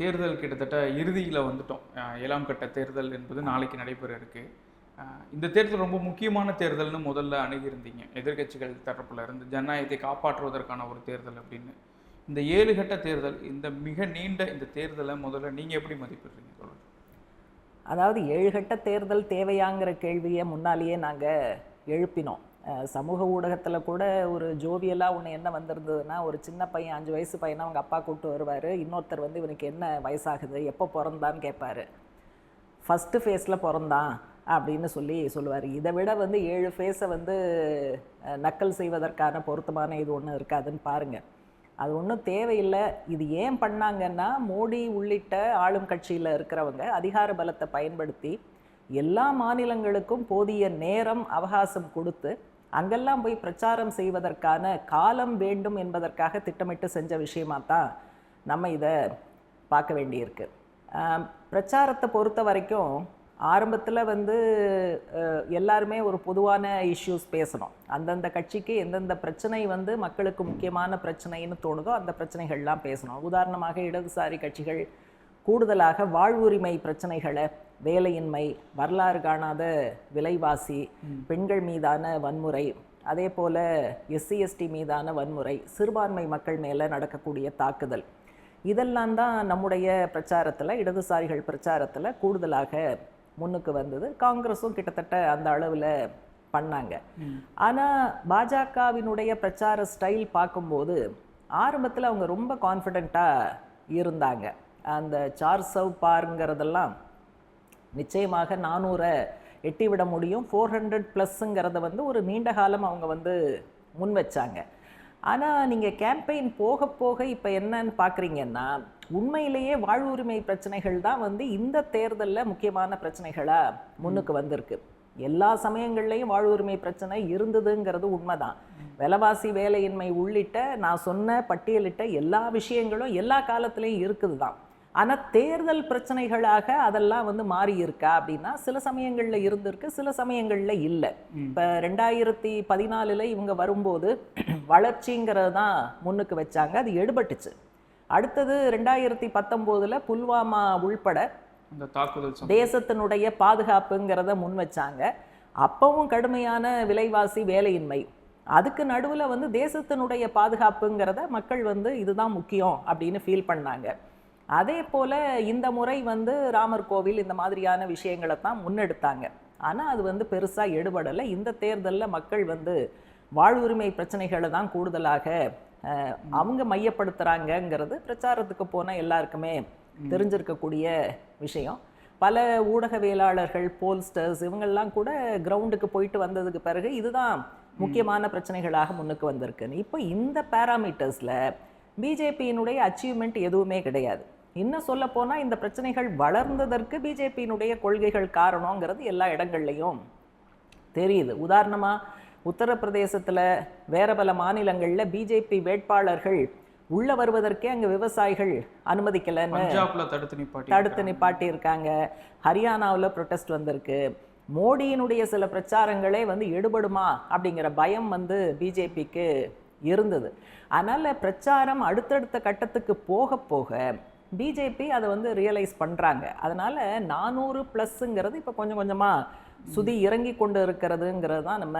தேர்தல் கிட்டத்தட்ட இறுதியில் வந்துட்டோம். ஏழாம் கட்ட தேர்தல் என்பது நாளைக்கு நடைபெற இருக்குது இந்த தேர்தல் ரொம்ப முக்கியமான தேர்தல்னு முதல்ல அணுகியிருந்தீங்க. எதிர்க்கட்சிகள் தரப்பில் இருந்து ஜனநாயகத்தை காப்பாற்றுவதற்கான ஒரு தேர்தல் அப்படின்னு. இந்த ஏழு கட்ட தேர்தல் இந்த மிக நீண்ட இந்த தேர்தலை முதல்ல நீங்கள் எப்படி மதிப்பிடுறீங்க? சொல்லுங்கள் அதாவது ஏழு கட்ட தேர்தல் தேவையாங்கிற கேள்வியை முன்னாலேயே நாங்கள் எழுப்பினோம். சமூக ஊடகத்தில் கூட ஒரு ஜோவியலாக ஒன்று என்ன வந்திருந்ததுன்னா ஒரு சின்ன பையன் அஞ்சு வயசு பையனை அவங்க அப்பா கூப்பிட்டு வருவார். இன்னொருத்தர் வந்து இவனுக்கு என்ன வயசாகுது எப்போ பிறந்தான்னு கேட்பாரு. ஃபஸ்ட்டு ஃபேஸில் பிறந்தான் அப்படின்னு சொல்லி சொல்லுவார். இதை விட வந்து ஏழு ஃபேஸை வந்து நக்கல் செய்வதற்கான பொருத்தமான இது ஒன்று இருக்காதுன்னு பாருங்கள் அது ஒன்றும் தேவையில்லை. இது ஏன் பண்ணாங்கன்னா மோடி உள்ளிட்ட ஆளும் கட்சியில் இருக்கிறவங்க அதிகார பலத்தை பயன்படுத்தி எல்லா மாநிலங்களுக்கும் போதிய நேரம் அவகாசம் கொடுத்து அங்கெல்லாம் போய் பிரச்சாரம் செய்வதற்கான காலம் வேண்டும் என்பதற்காக திட்டமிட்டு செஞ்ச விஷயமா தான் நம்ம இதை பார்க்க வேண்டியிருக்கு. பிரச்சாரத்தை பொறுத்த வரைக்கும் ஆரம்பத்தில் வந்து எல்லாருமே ஒரு பொதுவான இஷ்யூஸ் பேசணும். அந்தந்த கட்சிக்கு எந்தெந்த பிரச்சனை வந்து மக்களுக்கு முக்கியமான பிரச்சனைன்னு தோணுதோ அந்த பிரச்சனைகள்லாம் பேசணும். உதாரணமாக இடதுசாரி கட்சிகள் கூடுதலாக வாழ்வுரிமை பிரச்சனைகளை வேலையின்மை வரலாறு காணாத விலைவாசி பெண்கள் மீதான வன்முறை அதே போல் எஸ்சி எஸ்டி மீதான வன்முறை சிறுபான்மை மக்கள் மேலே நடக்கக்கூடிய தாக்குதல். இதெல்லாம் தான் நம்முடைய பிரச்சாரத்தில் இடதுசாரிகள் பிரச்சாரத்தில் கூடுதலாக முன்னுக்கு வந்தது. காங்கிரஸும் கிட்டத்தட்ட அந்த அளவில் பண்ணாங்க. ஆனால் பாஜகவினுடைய பிரச்சார ஸ்டைல் பார்க்கும்போது ஆரம்பத்தில் அவங்க ரொம்ப கான்ஃபிடெண்ட்டாக இருந்தாங்க. அந்த சார் சவ் பார்ங்கிறதெல்லாம் நிச்சயமாக நானூறை எட்டி விட முடியும். ஃபோர் ஹண்ட்ரட் ப்ளஸ்ஸுங்கிறத வந்து ஒரு நீண்ட காலம் அவங்க வந்து முன் வச்சாங்க. ஆனால் நீங்கள் கேம்பெயின் போக போக இப்போ என்னன்னு பார்க்குறீங்கன்னா உண்மையிலேயே வாழ்வுரிமை பிரச்சனைகள் தான் வந்து இந்த தேர்தலில் முக்கியமான பிரச்சனைகளாக முன்னுக்கு வந்திருக்கு. எல்லா சமயங்கள்லேயும் வாழ்வுரிமை பிரச்சனை இருந்ததுங்கிறது உண்மைதான். விலைவாசி வேலையின்மை உள்ளிட்ட நான் சொன்ன பட்டியலிட்ட எல்லா விஷயங்களும் எல்லா காலத்துலேயும் இருக்குது தான் ஆனால் தேர்தல் பிரச்சனைகளாக அதெல்லாம் வந்து மாறி இருக்கா அப்படின்னா சில சமயங்களில் இருந்திருக்கு சில சமயங்களில் இல்லை. இப்போ ரெண்டாயிரத்தி பதினாலில் இவங்க வரும்போது வளர்ச்சிங்கிறது தான் முன்னுக்கு வச்சாங்க அது எடுபட்டுச்சு. அடுத்தது ரெண்டாயிரத்தி பத்தொம்போதில் புல்வாமா உள்பட தாக்குதல். தேசத்தினுடைய பாதுகாப்புங்கிறத முன் வச்சாங்க. அப்பவும் கடுமையான விலைவாசி வேலையின்மை. அதுக்கு நடுவில் வந்து தேசத்தினுடைய பாதுகாப்புங்கிறத மக்கள் வந்து இதுதான் முக்கியம் அப்படின்னு ஃபீல் பண்ணாங்க. அதே போல் இந்த முறை வந்து ராமர் கோவில் இந்த மாதிரியான விஷயங்களை தான் முன்னெடுத்தாங்க. ஆனால் அது வந்து பெருசாக எடுபடலை. இந்த தேர்தலில் மக்கள் வந்து வாழ்வுரிமை பிரச்சனைகளை தான் கூடுதலாக அவங்க மையப்படுத்துகிறாங்கங்கிறது பிரச்சாரத்துக்கு போன எல்லாருக்குமே தெரிஞ்சிருக்கக்கூடிய விஷயம். பல ஊடகவியலாளர்கள் போல்ஸ்டர்ஸ் இவங்கெல்லாம் கூட கிரவுண்டுக்கு போயிட்டு வந்ததுக்கு பிறகு இதுதான் முக்கியமான பிரச்சனைகளாக முன்னுக்கு வந்திருக்குன்னு. இப்போ இந்த பேராமீட்டர்ஸில் பிஜேபியினுடைய அச்சீவ்மெண்ட் எதுவுமே கிடையாது. இன்னும் சொல்ல போனால் இந்த பிரச்சனைகள் வளர்ந்ததற்கு பிஜேபியினுடைய கொள்கைகள் காரணங்கிறது எல்லா இடங்கள்லையும் தெரியுது. உதாரணமாக உத்தரப்பிரதேசத்தில் வேற பல மாநிலங்களில் பிஜேபி வேட்பாளர்கள் உள்ள வருவதற்கே அங்கே விவசாயிகள் அனுமதிக்கலைன்னு தடுத்து நிப்பாட்டி தடுத்து நிப்பாட்டி இருக்காங்க ஹரியானாவில் ப்ரொட்டஸ்ட் வந்திருக்கு. மோடியினுடைய சில பிரச்சாரங்களே வந்து எடுபடுமா அப்படிங்கிற பயம் வந்து பிஜேபிக்கு இருந்தது. அதனால் பிரச்சாரம் அடுத்தடுத்த கட்டத்துக்கு போக போக பிஜேபி அதை வந்து ரியலைஸ் பண்ணுறாங்க அதனால் நானூறு ப்ளஸ்ஸுங்கிறது இப்போ கொஞ்சம் கொஞ்சமாக சுதி இறங்கி கொண்டு இருக்கிறதுங்கிறது தான் நம்ம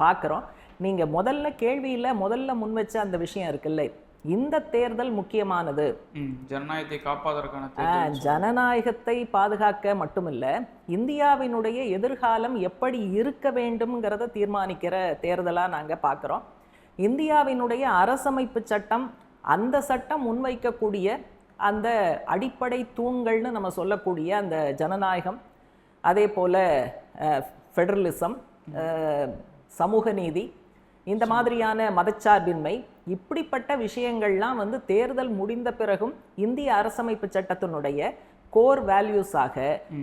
பார்க்குறோம் நீங்கள் முதல்ல கேள்வியில் முதல்ல முன் வச்ச அந்த விஷயம் இருக்குல்ல இந்த தேர்தல் முக்கியமானது? ஜனநாயகத்தை காப்பாதற்கான ஜனநாயகத்தை பாதுகாக்க மட்டுமில்ல இந்தியாவினுடைய எதிர்காலம் எப்படி இருக்க வேண்டும்ங்கிறத தீர்மானிக்கிற தேர்தலாக நாங்கள் பார்க்குறோம் இந்தியாவினுடைய அரசமைப்பு சட்டம் அந்த சட்டம் முன்வைக்கக்கூடிய அந்த அடிப்படை தூண்கள்னு நம்ம சொல்லக்கூடிய அந்த ஜனநாயகம் அதே போல் ஃபெடரலிசம் சமூக நீதி இந்த மாதிரியான மதச்சார்பின்மை இப்படிப்பட்ட விஷயங்கள்லாம் வந்து தேர்தல் முடிந்த பிறகும் இந்திய அரசமைப்பு சட்டத்தினுடைய கோர் வேல்யூஸாக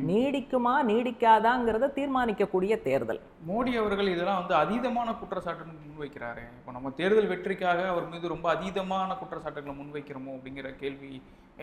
நீடிக்குமா நீடிக்காதாங்கிறத தீர்மானிக்கக்கூடிய தேர்தல். மோடி அவர்கள் இதெல்லாம் வந்து அதீதமான குற்றச்சாட்டுன்னு முன்வைக்கிறாரு. இப்போ நம்ம தேர்தல் வெற்றிக்காக அவர் மீது ரொம்ப அதீதமான குற்றச்சாட்டுகளை முன்வைக்கிறோமோ அப்படிங்கிற கேள்வி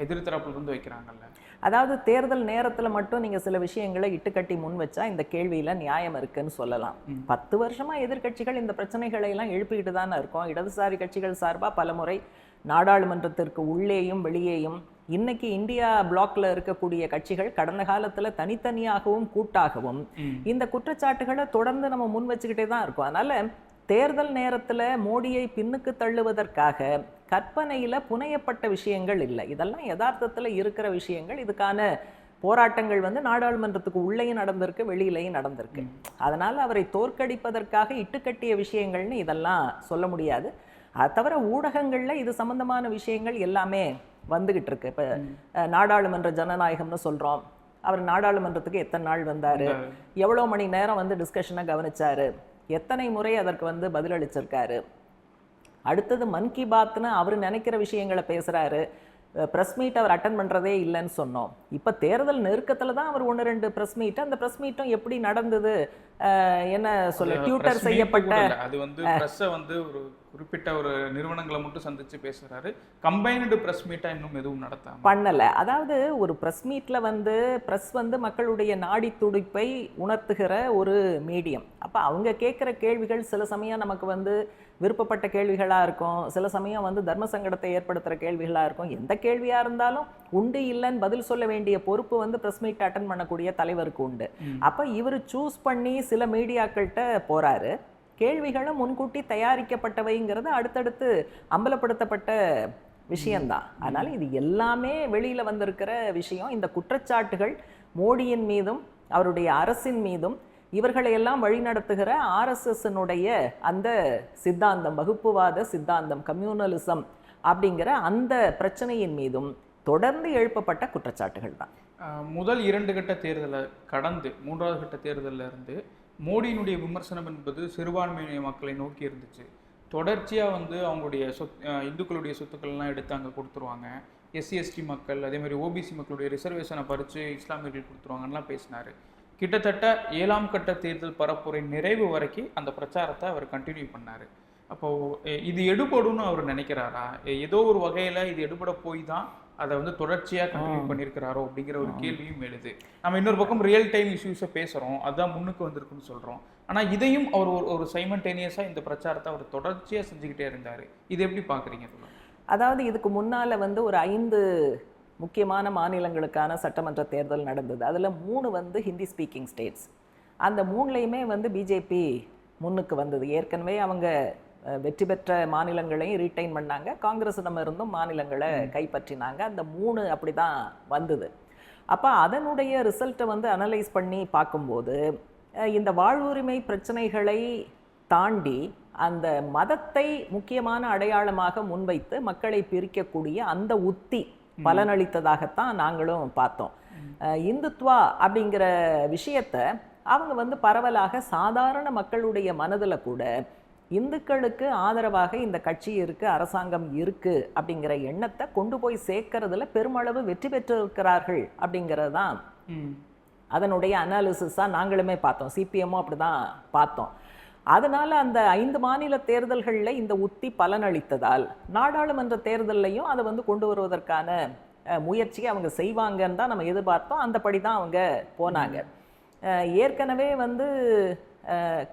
எதிர்த்தரப்புல இருந்து வைக்கிறாங்கல்ல. அதாவது தேர்தல் நேரத்தில் மட்டும் நீங்கள் சில விஷயங்களை இட்டுக்கட்டி முன் வச்சா இந்த கேள்வியில் நியாயம் இருக்குன்னு சொல்லலாம். பத்து வருஷமா எதிர்க்கட்சிகள் இந்த பிரச்சனைகளை எல்லாம் எழுப்பிக்கிட்டு தானே இருக்கோம். இடதுசாரி கட்சிகள் சார்பாக பலமுறை நாடாளுமன்றத்திற்கு உள்ளேயும் வெளியேயும் இன்னைக்கு இந்தியா பிளாக்ல இருக்கக்கூடிய கட்சிகள் கடந்த காலத்துல தனித்தனியாகவும் கூட்டாகவும். இந்த குற்றச்சாட்டுகளை தொடர்ந்து நம்ம முன் வச்சுக்கிட்டே தான் இருக்கோம். அதனால தேர்தல் நேரத்துல மோடியை பின்னுக்கு தள்ளுவதற்காக கற்பனையில புனையப்பட்ட விஷயங்கள் இல்லை. இதெல்லாம் யதார்த்தத்துல இருக்கிற விஷயங்கள். இதுக்கான போராட்டங்கள் வந்து நாடாளுமன்றத்துக்கு உள்ளேயும் நடந்திருக்கு வெளியிலையும் நடந்திருக்கு. அதனால அவரை தோற்கடிப்பதற்காக இட்டுக்கட்டிய விஷயங்கள்னு இதெல்லாம் சொல்ல முடியாது. அது தவிர ஊடகங்கள்ல இது சம்பந்தமான விஷயங்கள் எல்லாமே வந்துகிட்டு இருக்கு இப்ப நாடாளுமன்ற ஜனநாயகம்னு சொல்றோம். அவர் நாடாளுமன்றத்துக்கு எத்தனை நாள் வந்தாரு? எவ்வளோ மணி நேரம் வந்து டிஸ்கஷனை கவனிச்சாரு? எத்தனை முறை அதற்கு வந்து பதிலளிச்சிருக்காரு? அடுத்தது மன் கி பாத்னு அவர் நினைக்கிற விஷயங்களை பேசுறாரு. ப்ரெஸ் மீட் அவர் அட்டன் பண்றதே இல்லைன்னு சொன்னோம். இப்போ தேர்தல் நெருக்கத்துல தான் அவர் ஒன்று ரெண்டு ப்ரெஸ் மீட் அந்த ப்ரெஸ் மீட்டும் எப்படி நடந்தது? என்ன சொல்ல டியூட்டர் செய்யப்பட்ட. அது வந்து பிரஸ்ஸை வந்து ஒரு குறிப்பிட்ட ஒரு நிறுவனங்களை மட்டும் சந்திச்சு பேசுறாரு. கம்பைன்டு பிரஸ் மீட்டா இன்னும் எதுவும் நடத்தாம. பண்ணல. அதாவது ஒரு ப்ரெஸ் மீட்ல வந்து ப்ரெஸ் வந்து மக்களுடைய நாடி துடிப்பை உணர்த்துகிற ஒரு மீடியம் அப்ப அவங்க கேட்குற கேள்விகள் சில சமயம் நமக்கு வந்து விருப்பப்பட்ட கேள்விகளா இருக்கும். சில சமயம் வந்து தர்ம சங்கடத்தை ஏற்படுத்துற கேள்விகளா இருக்கும். எந்த கேள்வியா இருந்தாலும் உண்டு இல்லைன்னு பதில் சொல்ல வேண்டிய பொறுப்பு வந்து ப்ரெஸ் மீட் அட்டன் பண்ணக்கூடிய தலைவருக்கு உண்டு. அப்ப இவர் சூஸ் பண்ணி சில மீடியாக்கள்கிட்ட போறாரு. கேள்விகளும் முன்கூட்டி தயாரிக்கப்பட்டவைங்கிறது அடுத்தடுத்து அம்பலப்படுத்தப்பட்ட விஷயம்தான். அதனால இது எல்லாமே வெளியில வந்திருக்கிற விஷயம். இந்த குற்றச்சாட்டுகள் மோடியின் மீதும் அவருடைய அரசின் மீதும் இவர்களை எல்லாம் வழிநடத்துகிற ஆர்எஸ்எஸ்னுடைய அந்த சித்தாந்தம் வகுப்புவாத சித்தாந்தம் கம்யூனலிசம் அப்படிங்கிற அந்த பிரச்சனையின் மீதும் தொடர்ந்து எழுப்பப்பட்ட குற்றச்சாட்டுகள் தான். முதல் இரண்டு கட்ட தேர்தலை கடந்து மூன்றாவது கட்ட தேர்தலில் இருந்து மோடியினுடைய விமர்சனம் என்பது சிறுபான்மையின மக்களை நோக்கி இருந்துச்சு. தொடர்ச்சியாக வந்து அவங்களுடைய சொத் இந்துக்களுடைய சொத்துக்கள்லாம் எடுத்து அங்கே கொடுத்துருவாங்க. எஸ்சி எஸ்டி மக்கள் அதே மாதிரி ஓபிசி மக்களுடைய ரிசர்வேஷனை பறித்து இஸ்லாமியர்கள் கொடுத்துருவாங்கலாம் பேசினாரு. கிட்டத்தட்ட ஏழாம் கட்ட தேர்தல் பரப்புரை நிறைவு வரைக்கும் அந்த பிரச்சாரத்தை அவர் கண்டினியூ பண்ணார். அப்போது இது எடுபடும்னு அவர் நினைக்கிறாரா? ஏதோ ஒரு வகையில் இது எடுபட போய் தான் அதை வந்து தொடர்ச்சியா கண்டினியூ பண்ணியிருக்கிறாரோ அப்படிங்கிற ஒரு கேள்வியும் எழுது. நம்ம இன்னொரு பக்கம் ரியல் டைம் இஷ்யூஸை பேசுறோம். அதுதான் முன்னுக்கு வந்திருக்குன்னு சொல்றோம். ஆனா இதையும் அவர் ஒரு ஒரு சைமன்டேனியஸா இந்த பிரச்சாரத்தை அவர் தொடர்ச்சியா செஞ்சுக்கிட்டே இருந்தாரு. இது எப்படி பாக்குறீங்க தோழர்? அதாவது இதுக்கு முன்னால வந்து ஒரு ஐந்து முக்கியமான மாநிலங்களுக்கான சட்டமன்ற தேர்தல் நடந்தது. அதுல மூணு வந்து ஹிந்தி ஸ்பீக்கிங் ஸ்டேட்ஸ் அந்த மூணுலையுமே வந்து பிஜேபி முன்னுக்கு வந்தது. ஏற்கனவே அவங்க வெற்றி பெற்ற மாநிலங்களையும் ரீட்டைன் பண்ணாங்க. காங்கிரஸிடம் இருந்தும் மாநிலங்களை கைப்பற்றினாங்க. அந்த மூணு அப்படிதான் வந்தது. அப்போ அதனுடைய ரிசல்ட்டை வந்து அனலைஸ் பண்ணி பார்க்கும்போது இந்த வாழ்வுரிமை பிரச்சனைகளை தாண்டி அந்த மதத்தை முக்கியமான அடையாளமாக முன்வைத்து மக்களை பிரிக்கக்கூடிய அந்த உத்தி பலனளித்ததாகத்தான் நாங்களும் பார்த்தோம். இந்துத்வா அப்படிங்கிற விஷயத்த அவங்க வந்து பரவலாக சாதாரண மக்களுடைய மனதில் கூட இந்துக்களுக்கு ஆதரவாக இந்த கட்சி இருக்கு அரசாங்கம் இருக்கு அப்படிங்கிற எண்ணத்தை கொண்டு போய் சேர்க்கறதுல பெருமளவு வெற்றி பெற்றிருக்கிறார்கள் அப்படிங்கிறது தான் அதனுடைய அனாலிசிஸாக நாங்களுமே பார்த்தோம். சிபிஎம்மும் அப்படி தான் பார்த்தோம். அதனால அந்த ஐந்து மாநில தேர்தல்களில் இந்த உத்தி பலனளித்ததால் நாடாளுமன்ற தேர்தல்லையும் அதை வந்து கொண்டு வருவதற்கான முயற்சியை அவங்க செய்வாங்கன்னு தான் நம்ம எதிர்பார்த்தோம். அந்தபடி தான் அவங்க போனாங்க. ஏற்கனவே வந்து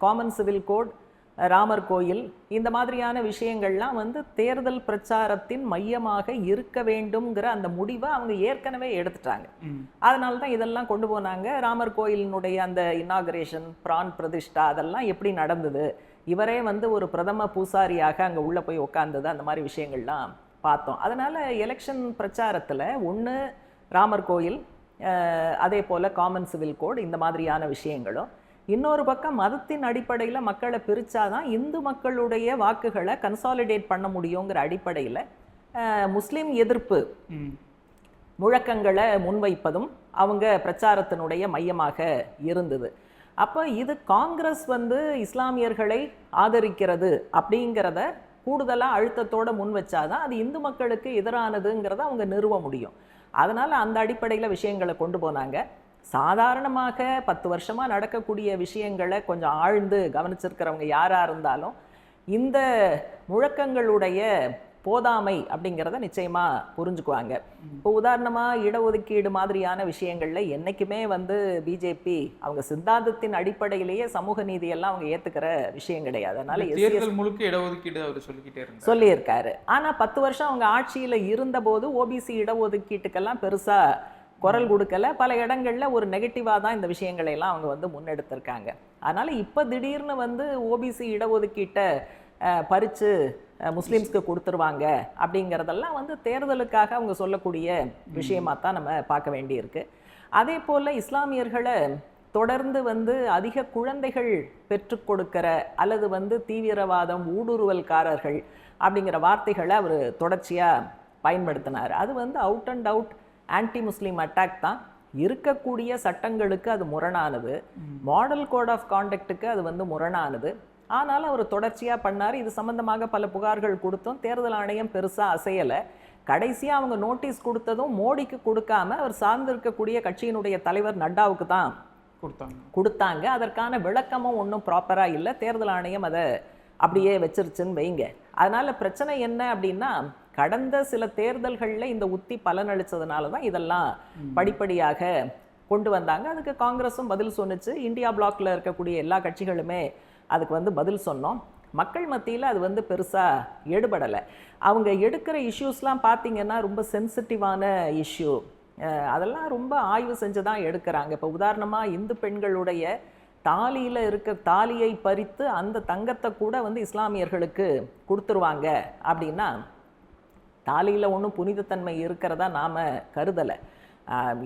காமன் சிவில் கோட் ராமர் கோயில். இந்த மாதிரியான விஷயங்கள்லாம் வந்து தேர்தல் பிரச்சாரத்தின் மையமாக இருக்க வேண்டும்ங்கிற அந்த முடிவை அவங்க ஏற்கனவே எடுத்துட்டாங்க. அதனால தான் இதெல்லாம் கொண்டு போனாங்க. ராமர் கோயிலினுடைய அந்த இனாகரேஷன் பிரான் பிரதிஷ்டா அதெல்லாம் எப்படி நடந்தது? இவரே வந்து ஒரு பிரதம பூசாரியாக அங்கே உள்ளே போய் உட்கார்ந்தது அந்த மாதிரி விஷயங்கள்லாம் பார்த்தோம். அதனால எலெக்ஷன் பிரச்சாரத்தில் ஒன்று ராமர் கோயில் அதே போல் காமன் சிவில் கோட் இந்த மாதிரியான விஷயங்களும் இன்னொரு பக்கம் மதத்தின் அடிப்படையில் மக்களை பிரிச்சாதான் இந்து மக்களுடைய வாக்குகளை கன்சாலிடேட் பண்ண முடியுங்கிற அடிப்படையில் முஸ்லீம் எதிர்ப்பு முழக்கங்களை முன்வைப்பதும் அவங்க பிரச்சாரத்தினுடைய மையமாக இருந்தது. அப்போ இது காங்கிரஸ் வந்து இஸ்லாமியர்களை ஆதரிக்கிறது அப்படிங்கிறத கூடுதலாக அழுத்தத்தோட முன் வச்சாதான் அது இந்து மக்களுக்கு எதிரானதுங்கிறத அவங்க நிறுவ முடியும். அதனால அந்த அடிப்படையில் விஷயங்களை கொண்டு போனாங்க. சாதாரணமாக பத்து வருஷமா நடக்கக்கூடிய விஷயங்களை கொஞ்சம் ஆழ்ந்து கவனிச்சிருக்கிறவங்க யாரா இருந்தாலும் இந்த முழக்கங்களுடைய போதாமை அப்படிங்கிறத நிச்சயமா புரிஞ்சுக்குவாங்க. இப்போ உதாரணமா இடஒதுக்கீடு மாதிரியான விஷயங்கள்ல என்னைக்குமே வந்து பிஜேபி அவங்க சித்தாந்தத்தின் அடிப்படையிலேயே சமூக நீதியெல்லாம் அவங்க ஏத்துக்கிற விஷயம் கிடையாது. அதனால தேர்தல் முழுக்க இடஒதுக்கீடு அவர் சொல்லிக்கிட்டே சொல்லியிருக்காரு. ஆனா பத்து வருஷம் அவங்க ஆட்சியில இருந்தபோது ஓபிசி இடஒதுக்கீட்டுக்கெல்லாம் பெருசா குரல் கொடுக்கல. பல இடங்கள்ல ஒரு நெகட்டிவாக தான் இந்த விஷயங்களை எல்லாம் அவங்க வந்து முன்னெடுத்திருக்காங்க. அதனால இப்போ திடீர்னு வந்து ஓபிசி இடஒதுக்கீட்டை அஹ், முஸ்லிம்ஸ்க்கு கொடுத்துருவாங்க அப்படிங்கிறதெல்லாம் வந்து தேர்தலுக்காக அவங்க சொல்லக்கூடிய விஷயமா தான் நம்ம பார்க்க வேண்டியிருக்கு. அதே போல இஸ்லாமியர்களை தொடர்ந்து வந்து அதிக குழந்தைகள் பெற்றுக் கொடுக்கிற அல்லது வந்து தீவிரவாதம் ஊடுருவல்காரர்கள் அப்படிங்கிற வார்த்தைகளை அவர் தொடர்ச்சியாக பயன்படுத்தினார். அது வந்து out and out anti Muslim attack தான். இருக்கக்கூடிய சட்டங்களுக்கு அது முரணானது. மாடல் கோட் ஆஃப் காண்டக்ட்டுக்கு அது வந்து முரணானது. ஆனாலும் அவர் தொடர்ச்சியாக பண்ணார். இது சம்பந்தமாக பல புகார்கள் கொடுத்தும் தேர்தல் ஆணையம் பெருசாக அசையலை. கடைசியாக அவங்க நோட்டீஸ் கொடுத்ததும் மோடிக்கு கொடுக்காம அவர் சார்ந்திருக்கக்கூடிய கட்சியினுடைய தலைவர் நட்டாவுக்கு தான் கொடுத்தாங்க. கொடுத்தாங்க. அதற்கான விளக்கமும் ஒன்றும் ப்ராப்பராக இல்லை. தேர்தல் ஆணையம் அதை அப்படியே வச்சிருச்சுன்னு வைங்க. அதனால பிரச்சனை என்ன அப்படின்னா கடந்த சில தேர்தல்களில் இந்த உத்தி பலனளிச்சதுனால தான் இதெல்லாம் படிப்படியாக கொண்டு வந்தாங்க. அதுக்கு காங்கிரஸும் பதில் சொன்னுச்சு. இந்தியா பிளாக்ல இருக்கக்கூடிய எல்லா கட்சிகளுமே அதுக்கு வந்து பதில் சொன்னோம். மக்கள் மத்தியில் அது வந்து பெருசாக எடுபடலை அவங்க எடுக்கிற இஷ்யூஸ்லாம் பார்த்தீங்கன்னா ரொம்ப சென்சிட்டிவான இஷ்யூ. அதெல்லாம் ரொம்ப ஆய்வு செஞ்சு தான் எடுக்கிறாங்க. இப்போ உதாரணமாக இந்து பெண்களுடைய தாலியில் இருக்க தாலியை பறித்து அந்த தங்கத்தை கூட வந்து இஸ்லாமியர்களுக்கு கொடுத்துருவாங்க. அப்படின்னா தாலியில் ஒன்றும் புனிதத்தன்மை இருக்கிறதா நாம் கருதலை.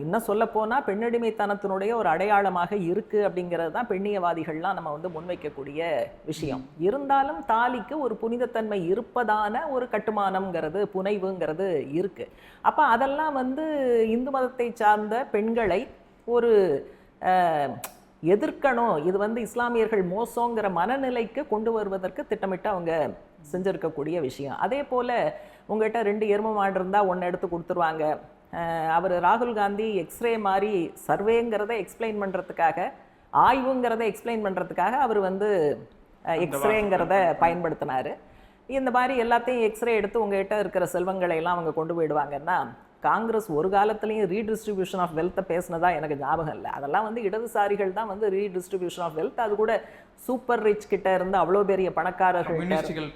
இன்னும் சொல்லப்போனால் பெண்ணடிமைத்தனத்தினுடைய ஒரு அடையாளமாக இருக்குது அப்படிங்கிறது தான் பெண்ணியவாதிகள்லாம் நம்ம வந்து முன்வைக்கக்கூடிய விஷயம். இருந்தாலும் தாலிக்கு ஒரு புனிதத்தன்மை இருப்பதான ஒரு கட்டுமானம்ங்கிறது புனைவுங்கிறது இருக்குது அப்போ அதெல்லாம் வந்து இந்து மதத்தை சார்ந்த பெண்களை ஒரு எதிர்க்கணும். இது வந்து இஸ்லாமியர்கள் மோசங்கிற மனநிலைக்கு கொண்டு வருவதற்கு திட்டமிட்டு அவங்க செஞ்சிருக்கக்கூடிய விஷயம். அதே போல் உங்கள்கிட்ட ரெண்டு எரும மாடு இருந்தால் ஒன்று எடுத்து கொடுத்துருவாங்க. அவர் ராகுல் காந்தி எக்ஸ்ரே மாதிரி சர்வேங்கிறத எக்ஸ்பிளைன் பண்ணுறதுக்காக ஆய்வுங்கிறத எக்ஸ்பிளைன் பண்ணுறதுக்காக அவர் வந்து எக்ஸ்ரேங்கிறத பயன்படுத்தினார். இந்த மாதிரி எல்லாத்தையும் எக்ஸ்ரே எடுத்து உங்ககிட்ட இருக்கிற செல்வங்களை எல்லாம் அவங்க கொண்டு போயிடுவாங்கன்னா காங்கிரஸ் ஒரு காலத்துலேயும் ரீடிஸ்ட்ரிபியூஷன் ஆஃப் வெல்த்தை பேசினதா எனக்கு ஞாபகம் இல்லை. அதெல்லாம் வந்து இடதுசாரிகள் தான் வந்து ரீடிஸ்ட்ரிபியூஷன் ஆஃப் வெல்த் அது கூட சூப்பர் ரிச் கிட்ட இருந்து அவ்வளோ பெரிய பணக்காரர்கள்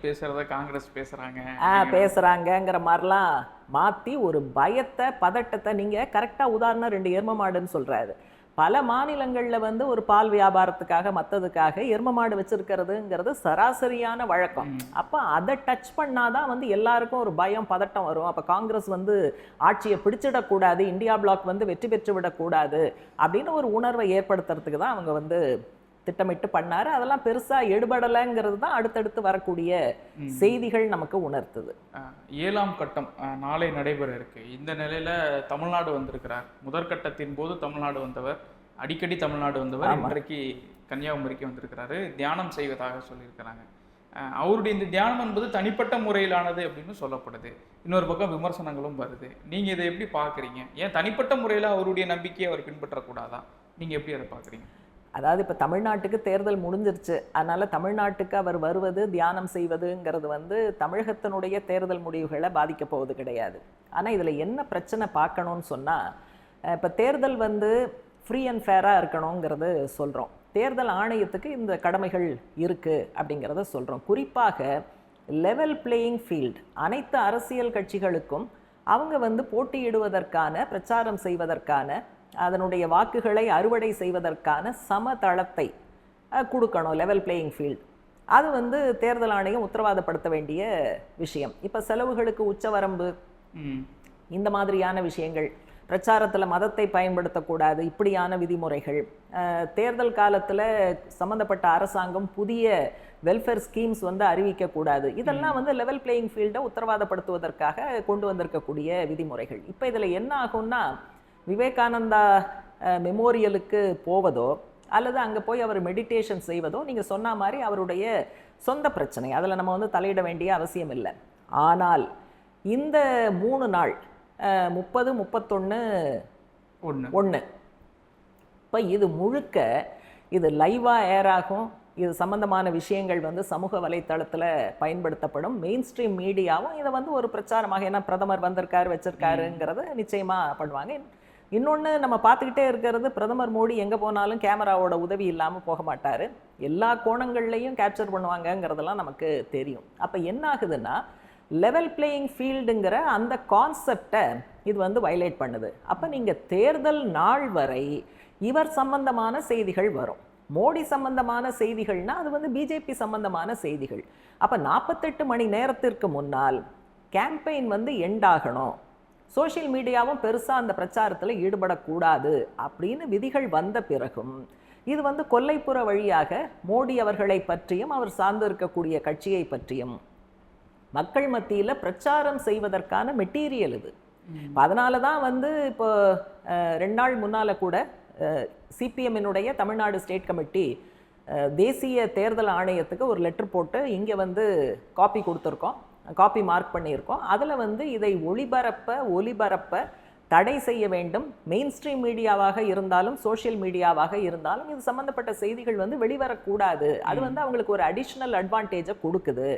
பேசுறத காங்கிரஸ் பேசுறாங்க. ஆ பேசுகிறாங்கங்கிற மாதிரிலாம் மாற்றி ஒரு பயத்தை பதட்டத்தை நீங்கள் கரெக்டாக உதாரணம் ரெண்டு எரும மாடுன்னு சொல்கிறாரு பல மாநிலங்களில் வந்து ஒரு பால் வியாபாரத்துக்காக மற்றதுக்காக எரும மாடு வச்சிருக்கிறதுங்கிறது சராசரியான வழக்கம். அப்போ அதை டச் பண்ணாதான் வந்து எல்லாருக்கும் ஒரு பயம் பதட்டம் வரும். அப்போ காங்கிரஸ் வந்து ஆட்சியை பிடிச்சிடக்கூடாது இந்தியா பிளாக் வந்து வெற்றி பெற்று விடக்கூடாது அப்படின்னு ஒரு உணர்வை ஏற்படுத்துறதுக்கு தான் அவங்க வந்து திட்டமிட்டு பண்ணாரு. அதெல்லாம் பெருசா எடுபடலைங்கிறது தான் அடுத்தடுத்து வரக்கூடிய செய்திகள் நமக்கு உணர்த்துது. ஏழாம் கட்டம் நாளை நடைபெற இருக்கு. இந்த நிலையில தமிழ்நாடு வந்திருக்கிறார். முதற்கட்டத்தின் போது தமிழ்நாடு வந்தவர் அடிக்கடி தமிழ்நாடு வந்தவர். இன்றைக்கு கன்னியாகுமரிக்கு வந்திருக்கிறாரு. தியானம் செய்வதாக சொல்லியிருக்கிறாங்க. அவருடைய இந்த தியானம் என்பது தனிப்பட்ட முறையிலானது அப்படின்னு சொல்லப்படுது. இன்னொரு பக்கம் விமர்சனங்களும் வருது. நீங்க இதை எப்படி பார்க்கறீங்க? ஏன் தனிப்பட்ட முறையில அவருடைய நம்பிக்கையை அவர் பின்பற்றக்கூடாதா? நீங்க எப்படி அதை பார்க்கறீங்க? அதாவது இப்போ தமிழ்நாட்டுக்கு தேர்தல் முடிஞ்சிருச்சு. அதனால் தமிழ்நாட்டுக்கு அவர் வருவது தியானம் செய்வதுங்கிறது வந்து தமிழகத்தினுடைய தேர்தல் முடிவுகளை பாதிக்க போவது கிடையாது. ஆனால் இதில் என்ன பிரச்சனை பார்க்கணும்னு சொன்னால் இப்போ தேர்தல் வந்து ஃப்ரீ அண்ட் ஃபேராக இருக்கணுங்கிறது சொல்கிறோம் தேர்தல் ஆணையத்துக்கு இந்த கடமைகள் இருக்குது அப்படிங்கிறத சொல்கிறோம் குறிப்பாக லெவல் பிளேயிங் ஃபீல்ட் அனைத்து அரசியல் கட்சிகளுக்கும் அவங்க வந்து போட்டியிடுவதற்கான பிரச்சாரம் செய்வதற்கான அதனுடைய வாக்குகளை அறுவடை செய்வதற்கான சமதளத்தை கொடுக்கணும் லெவல் பிளேயிங் ஃபீல்ட் அது வந்து தேர்தல் ஆணையம் உத்தரவாதப்படுத்த வேண்டிய விஷயம். இப்போ செலவுகளுக்கு உச்சவரம்பு இந்த மாதிரியான விஷயங்கள். பிரச்சாரத்தில் மதத்தை பயன்படுத்தக்கூடாது இப்படியான விதிமுறைகள். தேர்தல் காலத்தில் சம்மந்தப்பட்ட அரசாங்கம் புதிய வெல்ஃபேர் ஸ்கீம்ஸ் வந்து அறிவிக்கக்கூடாது. இதெல்லாம் வந்து லெவல் பிளேயிங் ஃபீல்டை உத்தரவாதப்படுத்துவதற்காக கொண்டு வந்திருக்கக்கூடிய விதிமுறைகள். இப்போ இதில் என்ன ஆகும்னா விவேகானந்தா மெமோரியலுக்கு போவதோ அல்லது அங்கே போய் அவர் மெடிடேஷன் செய்வதோ நீங்கள் சொன்ன மாதிரி அவருடைய சொந்த பிரச்சனை. அதில் நம்ம வந்து தலையிட வேண்டிய அவசியம் இல்லை. ஆனால் இந்த மூணு நாள் முப்பது முப்பத்தொன்று ஒண்ணு. ஒன்று இப்போ இது முழுக்க இது லைவாக ஏர் ஆகும். இது சம்பந்தமான விஷயங்கள் வந்து சமூக வலைத்தளத்தில் பயன்படுத்தப்படும். மெயின் ஸ்ட்ரீம் மீடியாவும் இதை வந்து ஒரு பிரச்சாரமாக ஏன்னா பிரதமர் வந்திருக்காரு வச்சிருக்காருங்கிறத நிச்சயமாக பண்ணுவாங்க. இன்னொன்று நம்ம பார்த்துக்கிட்டே இருக்கிறது பிரதமர் மோடி எங்கே போனாலும் கேமராவோட உதவி இல்லாமல் போக மாட்டார். எல்லா கோணங்கள்லையும் கேப்சர் பண்ணுவாங்கங்கிறதெல்லாம் நமக்கு தெரியும். அப்போ என்ன ஆகுதுன்னா லெவல் பிளேயிங் ஃபீல்டுங்கிற அந்த கான்செப்டை இது வந்து வயலேட் பண்ணுது. அப்போ நீங்கள் தேர்தல் நாள் வரை இவர் சம்பந்தமான செய்திகள் வரும். மோடி சம்பந்தமான செய்திகள்னால் அது வந்து பிஜேபி சம்பந்தமான செய்திகள். அப்போ நாற்பத்தெட்டு மணி நேரத்திற்கு முன்னால் கேம்பெயின் வந்து எண்ட் ஆகணும். சோஷியல் மீடியாவும் பெருசாக அந்த பிரச்சாரத்தில் ஈடுபடக்கூடாது அப்படின்னு விதிகள் வந்த பிறகும் இது வந்து கொல்லைப்புற வழியாக மோடி அவர்களை பற்றியும் அவர் சார்ந்திருக்கக்கூடிய கட்சியை பற்றியும் மக்கள் மத்தியில் பிரச்சாரம் செய்வதற்கான மெட்டீரியல் இது. அதனால தான் வந்து இப்போ ரெண்டு நாள் முன்னால் கூட சிபிஎம்மினுடைய தமிழ்நாடு ஸ்டேட் கமிட்டி தேசிய தேர்தல் ஆணையத்துக்கு ஒரு லெட்டர் போட்டு இங்கே வந்து காப்பி கொடுத்துருக்கோம். காப்பி மார்க் பண்ணியிருக்கோம். அதில் வந்து இதை ஒளிபரப்ப ஒலிபரப்ப தடை செய்ய வேண்டும். மெயின் ஸ்ட்ரீம் மீடியாவாக இருந்தாலும் சோஷியல் மீடியாவாக இருந்தாலும் இது சம்பந்தப்பட்ட செய்திகள் வந்து வெளிவரக்கூடாது. அது வந்து அவங்களுக்கு ஒரு அடிஷ்னல் அட்வான்டேஜை கொடுக்குது.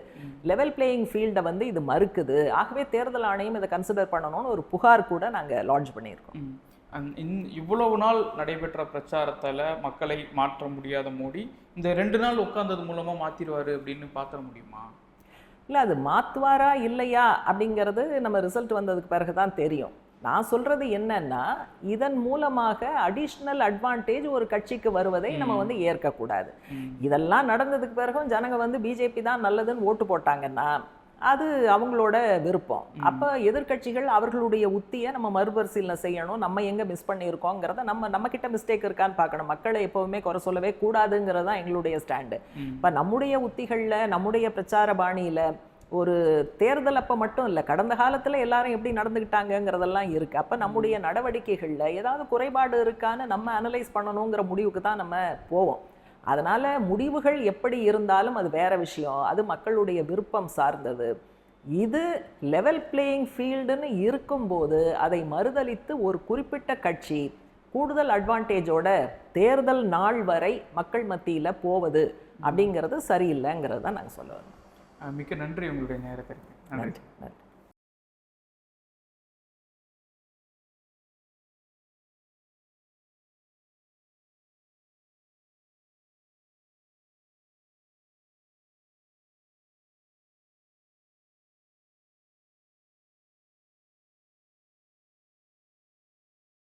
லெவல் பிளேயிங் ஃபீல்டை வந்து இது மறுக்குது. ஆகவே தேர்தல் ஆணையம் இதை கன்சிடர் பண்ணணும்னு ஒரு புகார் கூட நாங்கள் லான்ச் பண்ணியிருக்கோம். இவ்வளவு நாள் நடைபெற்ற பிரச்சாரத்துல மக்களை மாற்ற முடியாத மோடி இந்த ரெண்டு நாள் உட்கார்ந்தது மூலமா மாத்திருவாரு அப்படின்னு பாத்திர முடியுமா? இல்லை அது மாத்துவாரா இல்லையா அப்படிங்கிறது நம்ம ரிசல்ட் வந்ததுக்கு பிறகு தான் தெரியும். நான் சொல்றது என்னன்னா இதன் மூலமாக அடிஷ்னல் அட்வான்டேஜ் ஒரு கட்சிக்கு வருவதை நம்ம வந்து ஏற்கக்கூடாது. இதெல்லாம் நடந்ததுக்கு பிறகும் ஜனங்க வந்து பிஜேபி தான் நல்லதுன்னு ஓட்டு போட்டாங்கன்னா அது அவங்களோட விருப்பம். அப்போ எதிர்க்கட்சிகள் அவர்களுடைய உத்தியை நம்ம மறுபரிசீலனை செய்யணும். நம்ம எங்க மிஸ் பண்ணியிருக்கோங்கிறத நம்ம நம்ம கிட்ட மிஸ்டேக் இருக்கான்னு பார்க்கணும். மக்களை எப்பவுமே குறை சொல்லவே கூடாதுங்கிறது தான் எங்களுடைய ஸ்டாண்டு. இப்போ நம்முடைய உத்திகளில் நம்முடைய பிரச்சார பாணியில ஒரு தேர்தல் அப்போ மட்டும் இல்லை கடந்த காலத்தில் எல்லாரும் எப்படி நடந்துக்கிட்டாங்கங்கிறதெல்லாம் இருக்குது அப்போ நம்முடைய நடவடிக்கைகளில் ஏதாவது குறைபாடு இருக்கான்னு நம்ம அனலைஸ் பண்ணணுங்கிற முடிவுக்கு தான் நம்ம போவோம். அதனால் முடிவுகள் எப்படி இருந்தாலும் அது வேற விஷயம். அது மக்களுடைய விருப்பம் சார்ந்தது. இது லெவல் பிளேயிங் ஃபீல்டுன்னு இருக்கும்போது அதை மறுதலித்து ஒரு குறிப்பிட்ட கட்சி கூடுதல் அட்வான்டேஜோட தேர்தல் நாள் வரை மக்கள் மத்தியில் போவது அப்படிங்கிறது சரியில்லைங்கிறது தான் நாங்கள் சொல்ல வரோம் அஹ் மிக்க நன்றி உங்களுடைய நேரத்திற்கு. நன்றி. நன்றி.